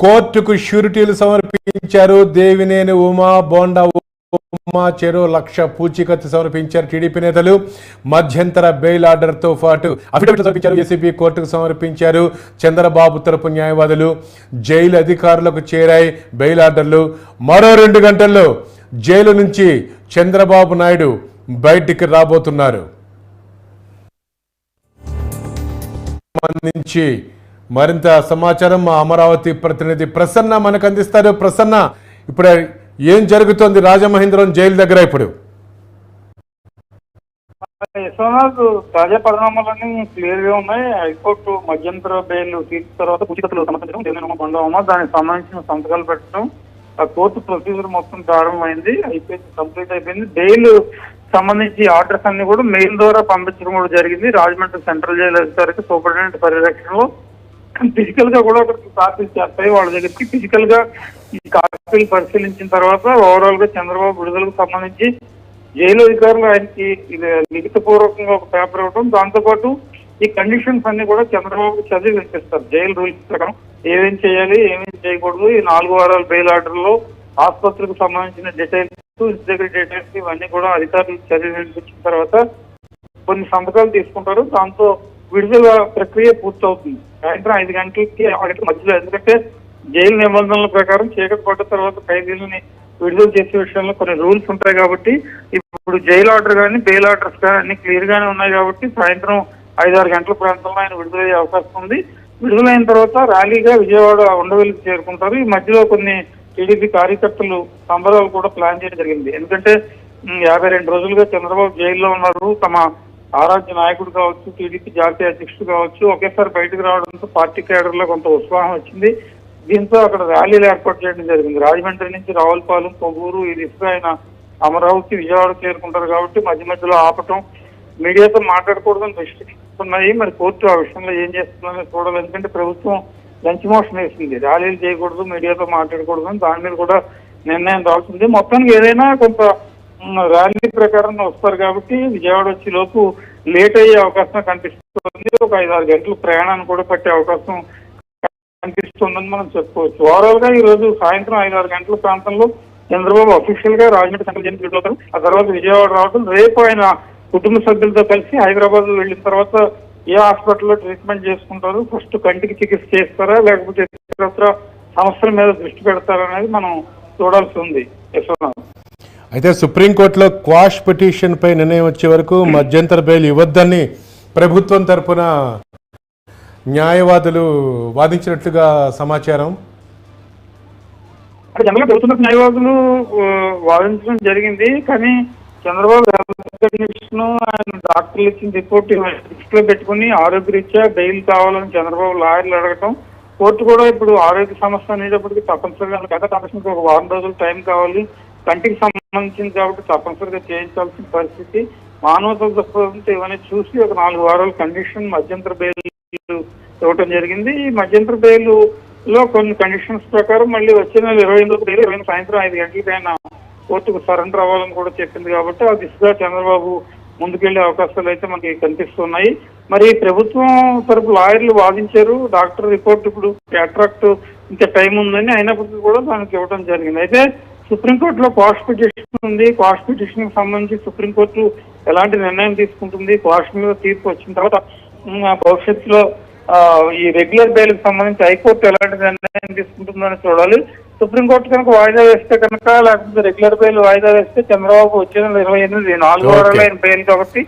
కోర్టుకు షూరిటీలు సమర్పించారు. దేవినేని ఉమా బోండా ఉమా చెరో లక్ష పూచీకత్తు సమర్పించారు టీడీపీ నేతలు. మధ్యంతర బెయిల్ ఆర్డర్తో పాటు అఫిడవిట్ సమర్పించారు ఏసీపీ కోర్టుకు సమర్పించారు. చంద్రబాబు తరపు న్యాయవాదులు జైలు అధికారులకు చేరాయి బెయిల్ ఆర్డర్లు. మరో రెండు గంటల్లో జైలు నుంచి చంద్రబాబు నాయుడు బయటికి రాబోతున్నారు. సంబంధించి మరింత సమాచారం మా అమరావతి ప్రతినిధి ప్రసన్న మనకు అందిస్తారు. ప్రసన్న ఇప్పుడు ఏం జరుగుతోంది? రాజమహేంద్రం జైలు దగ్గర ఇప్పుడు. యశ్వనాథ్ తాజా పరిణామాలన్నీ క్లియర్గా ఉన్నాయి. హైకోర్టు మధ్యంతర బెయిల్ తీర్చిన తర్వాత ఉచితలు సమర్పించడం దేనినమ్మ బండవమ్మ దానికి సంబంధించిన సంతకాలు పెట్టడం ఆ కోర్టు ప్రొసీజర్ మొత్తం ప్రారంభమైంది. అయిపోయింది కంప్లీట్ అయిపోయింది. బెయిల్ సంబంధించి ఆర్డర్స్ అన్ని కూడా మెయిల్ ద్వారా పంపించడం కూడా జరిగింది. రాజమండ్రి సెంట్రల్ జైలు అధికారికి సూపరింటెండెంట్ పర్యవేక్షణలో ఫిజికల్గా కూడా అక్కడికి కాపీలు చేస్తాయి. వాళ్ళ దగ్గరికి ఫిజికల్గా ఈ కాపీలు పరిశీలించిన తర్వాత ఓవరాల్గా చంద్రబాబు విడుదలకు సంబంధించి జైలు అధికారులు ఆయనకి ఇది లిఖితపూర్వకంగా ఒక పేపర్ ఇవ్వడం దాంతోపాటు ఈ కండిషన్స్ అన్ని కూడా చంద్రబాబు చదివి వినిపిస్తారు జైలు రూల్స్ ప్రకారం ఏమేం చేయాలి ఏమేం చేయకూడదు. ఈ నాలుగు వారాల బెయిల్ ఆర్డర్లో ఆసుపత్రికి సంబంధించిన డీటెయిల్స్ దగ్గర డీటెయిల్స్ ఇవన్నీ కూడా అధికారులు చదివి వినిపించిన తర్వాత కొన్ని సంతకాలు తీసుకుంటారు. దాంతో విడుదల ప్రక్రియ పూర్తవుతుంది. సాయంత్రం ఐదు గంటలకి ఆరు మధ్యలో ఎందుకంటే జైలు నిబంధనల ప్రకారం చీకటి పడ్డ తర్వాత ఖైదీలని విడుదల చేసే విషయంలో కొన్ని రూల్స్ ఉంటాయి కాబట్టి ఇప్పుడు జైలు ఆర్డర్ కానీ బెయిల్ ఆర్డర్స్ కానీ అన్ని క్లియర్ గానే ఉన్నాయి కాబట్టి సాయంత్రం ఐదు ఆరు గంటల ప్రాంతంలో ఆయన విడుదలయ్యే అవకాశం ఉంది. విడుదలైన తర్వాత ర్యాలీగా విజయవాడ ఉండవెల్లికి చేరుకుంటారు. ఈ మధ్యలో కొన్ని టీడీపీ కార్యకర్తలు సంబరాలు కూడా ప్లాన్ చేయడం జరిగింది. ఎందుకంటే యాభై రెండు రోజులుగా చంద్రబాబు జైల్లో ఉన్నారు. తమ ఆరాధ్య నాయకుడు కావచ్చు టీడీపీ జాతీయ అధ్యక్షుడు కావచ్చు ఒకేసారి బయటకు రావడంతో పార్టీ కేడర్లో కొంత ఉత్సాహం వచ్చింది. దీంతో అక్కడ ర్యాలీలు ఏర్పాటు చేయడం జరిగింది. రాజమండ్రి నుంచి రావులపాలెం కొవ్వూరు ఈ దిశగా ఆయన అమరావతి విజయవాడ చేరుకుంటారు కాబట్టి మధ్య మధ్యలో ఆపటం మీడియాతో మాట్లాడకూడదని దృష్టిస్తున్నాయి ఉన్నాయి మరి కోర్టు ఆ విషయంలో ఏం చేస్తుందని చూడాలి. ఎందుకంటే ప్రభుత్వం లంచ్ మోషన్ వేసింది. ర్యాలీలు చేయకూడదు మీడియాతో మాట్లాడకూడదు అని దాని మీద కూడా నిర్ణయం రాల్సింది మొత్తానికి ఏదైనా కొంత ర్యాలీ ప్రకారం వస్తారు కాబట్టి విజయవాడ వచ్చే లోపు లేట్ అయ్యే అవకాశం కనిపిస్తుంది. ఒక ఐదు ఆరు గంటలు ప్రయాణాన్ని కూడా పట్టే అవకాశం కనిపిస్తుందని మనం చెప్పుకోవచ్చు. ఓవరాల్గా ఈ రోజు సాయంత్రం ఐదు ఆరు గంటల ప్రాంతంలో చంద్రబాబు అఫీషియల్గా రాజమండ్రి సెంట్రల్ జైలుకి వెళ్ళిపోతారు. ఆ తర్వాత విజయవాడ రావడం రేపు ఆయన కుటుంబ సభ్యులతో కలిసి హైదరాబాద్ వెళ్ళిన తర్వాత ఏ హాస్పిటల్లో ట్రీట్మెంట్ చేసుకుంటారు ఫస్ట్ కంటికి చికిత్స చేస్తారా లేకపోతే సంవత్సరం సమస్యల మీద దృష్టి పెడతారా అనేది మనం చూడాల్సి ఉంది. యశ్వనాథ్ అయితే సుప్రీంకోర్టులో క్వాష్ పిటిషన్ పై నిర్ణయం వచ్చే వరకు మధ్యంతర బెయిల్ ఇవ్వద్దని ప్రభుత్వం తరపున న్యాయవాదులు వాదించినట్లుగా సమాచారం. జనరల్గా ప్రభుత్వ న్యాయవాదులు వాదించడం జరిగింది. కానీ చంద్రబాబు ఆయన డాక్టర్లు ఇచ్చిన రిపోర్ట్ దృష్టిలో పెట్టుకుని ఆరోగ్యరీత్యా బెయిల్ కావాలని చంద్రబాబు లాయర్లు అడగటం. కోర్టు కూడా ఇప్పుడు ఆరోగ్య సమస్య అనేటప్పటికి తప్పనిసరిగా గత కండిషన్కి ఒక వారం రోజులు టైం కావాలి. కంటికి సంబంధించింది కాబట్టి తప్పనిసరిగా చేయించాల్సిన పరిస్థితి. మానవత దృక్పథంతో ఇవన్నీ చూసి ఒక నాలుగు వారాల కండిషన్ మధ్యంతర బెయిల్ ఇవ్వటం జరిగింది. ఈ మధ్యంతర బెయిల్లో కొన్ని కండిషన్స్ ప్రకారం మళ్ళీ వచ్చే నెల ఇరవై ఎనిమిది బెయిల్ ఇరవై సాయంత్రం ఐదు గంటలకి కోర్టుకు సరెండర్ అవ్వాలని కూడా చెప్పింది కాబట్టి ఆ దిశగా చంద్రబాబు ముందుకెళ్ళే అవకాశాలు అయితే మనకి కనిపిస్తున్నాయి. మరి ప్రభుత్వం తరపు లాయర్లు వాదించారు. డాక్టర్ రిపోర్ట్ ఇప్పుడు అట్రాక్ట్ ఇంకా టైం ఉందని అయినప్పటికీ కూడా దానికి ఇవ్వడం జరిగింది. అయితే సుప్రీంకోర్టులో క్వాష్ పిటిషన్ ఉంది. క్వాష్ పిటిషన్కి సంబంధించి సుప్రీంకోర్టు ఎలాంటి నిర్ణయం తీసుకుంటుంది? క్వాష్ మీద తీర్పు వచ్చిన తర్వాత భవిష్యత్తులో ఈ రెగ్యులర్ బెయిల్కి సంబంధించి హైకోర్టు ఎలాంటి నిర్ణయం తీసుకుంటుందని చూడాలి. సుప్రీంకోర్టు కనుక వాయిదా వేస్తే కనుక లేకపోతే రెగ్యులర్ బెయిల్ వాయిదా వేస్తే చంద్రబాబు వచ్చే నెల ఇరవై ఎనిమిది నాలుగు. వారాలు ఆయన బెయిల్ కాబట్టి